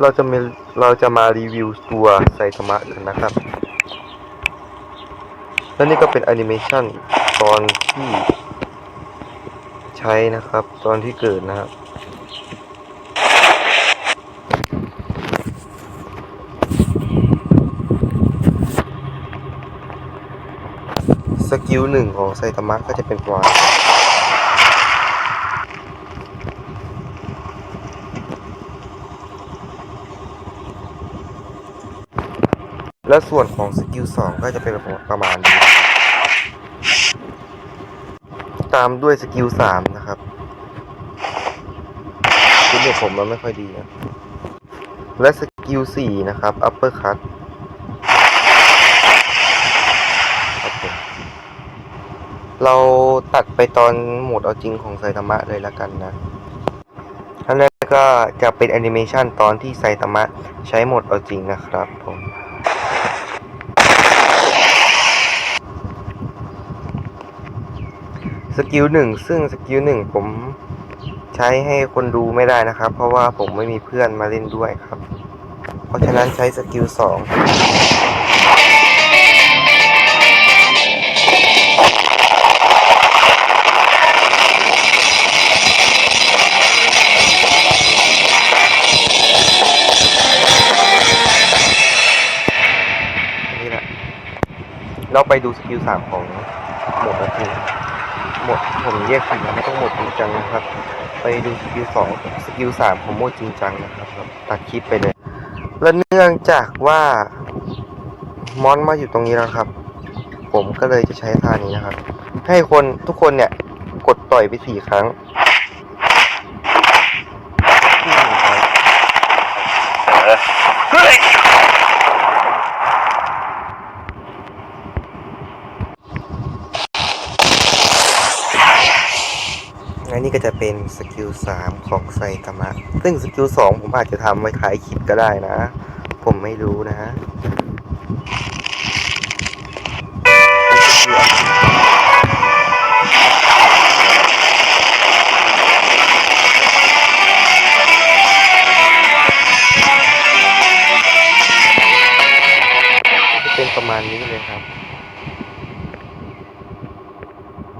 เราจะมีเราจะมารีวิวตัวไซตามะกันนะครับ และนี่ก็เป็นแอนิเมชันตอนที่ใช้นะครับ ตอนที่เกิดนะครับสกิลหนึ่งของไซตามะก็จะเป็นประมาณ และส่วนของสกิลสองก็จะเป็นประมาณนี้ ตามด้วยสกิลสามนะครับคือเด็กผมมันไม่ค่อยดีนะและสกิลสี่นะครับ upper cut ครับผมเราตัดไปตอนโหมดเอาจริงของไซตามะเลยละกันนะอันแรกก็จะเป็นแอนิเมชันตอนที่ไซตามะใช้โหมดเอาจริงนะครับผม สกิลหนึ่งซึ่งสกิลหนึ่งผมใช้ให้คนดูไม่ได้นะครับ เพราะว่าผมไม่มีเพื่อนมาเล่นด้วยครับ เพราะฉะนั้นใช้สกิลสองนี่แหละเราไปดูสกิลสามของหมดเอาจริง หมดผมแยกผิดนะไม่ต้องหมดจริงจังนะครับ ไปดูสกิลสองสกิลสามของโหมดจริงจังนะครับแบบตัดคลิปไปเลย และเนื่องจากว่ามอนมาอยู่ตรงนี้แล้วครับ ผมก็เลยจะใช้ท่านี้นะครับ ให้คนทุกคนเนี่ยกดต่อยไปสี่ครั้ง อืมครับและนี่ก็จะเป็นสกิลสามของไซตามะ ซึ่งสกิลสองผมอาจจะทำไว้ท้ายคลิปก็ได้นะ ผมไม่รู้นะจะเป็นประมาณนี้เลยครับ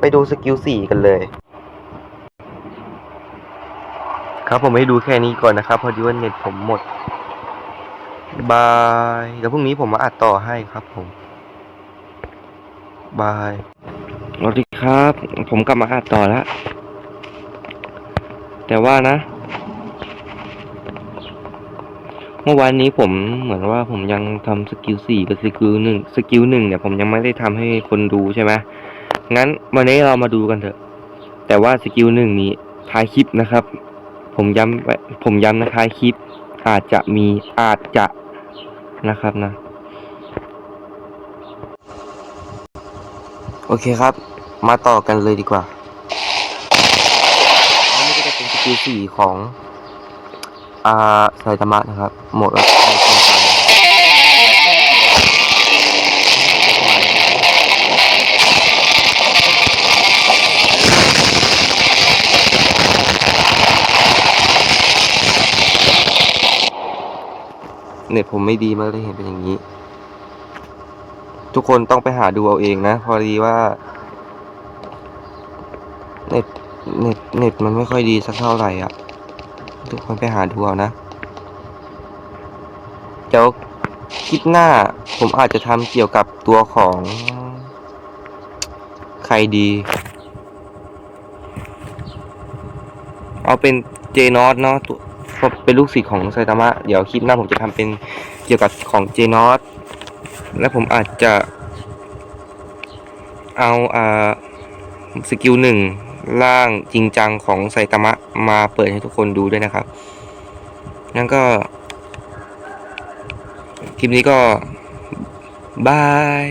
ไปดูสกิลสี่กันเลย ครับผมให้ดูแค่นี้ก่อนนะครับ พอดีว่าเน็ตผมหมดบายเดี๋ยวพรุ่งนี้ผมมาอัดต่อให้ครับผมบายสวัสดีครับ ผมกลับมาอัดต่อแล้วแต่ว่านะ เมื่อวานนี้ผมเหมือนว่าผมยังทำสกิลสี่กับสกิลหนึ่งสกิลหนึ่งเนี่ยผมยังไม่ได้ทำให้คนดูใช่ไหมงั้นวันนี้เรามาดูกันเถอะ แต่ว่าสกิลหนึ่งนี้ท้ายคลิปนะครับ ผมย้ำผมย้ำนะท้ายคลิปอาจจะมีอาจจะนะครับนะ โอเคครับ มาต่อกันเลยดีกว่าอันนี้ก็จะเป็นสกิลสี่ของ อ่าไซตามะนะครับ หมดแล้ว เน็ตผมไม่ดีมากเลยเห็นเป็นอย่างนี้ ทุกคนต้องไปหาดูเอาเองนะ พอดีว่า เน็ตเน็ตเน็ตมันไม่ค่อยดีสักเท่าไหร่อะ ทุกคนไปหาดูเอานะ เดี๋ยวคลิปหน้าผมอาจจะทำเกี่ยวกับตัวของ ใครดี เอาเป็นเจนอตเนาะตัว เพราะเป็นลูกศิษย์ของไซตามะ เดี๋ยวคลิปหน้าผมจะทำเป็นเกี่ยวกับของเจนอตและผมอาจจะเอาอ่าสกิลหนึ่งร่างจริงจังของไซตามะมาเปิดให้ทุกคนดูด้วยนะครับงั้นก็ คลิปนี้ก็บาย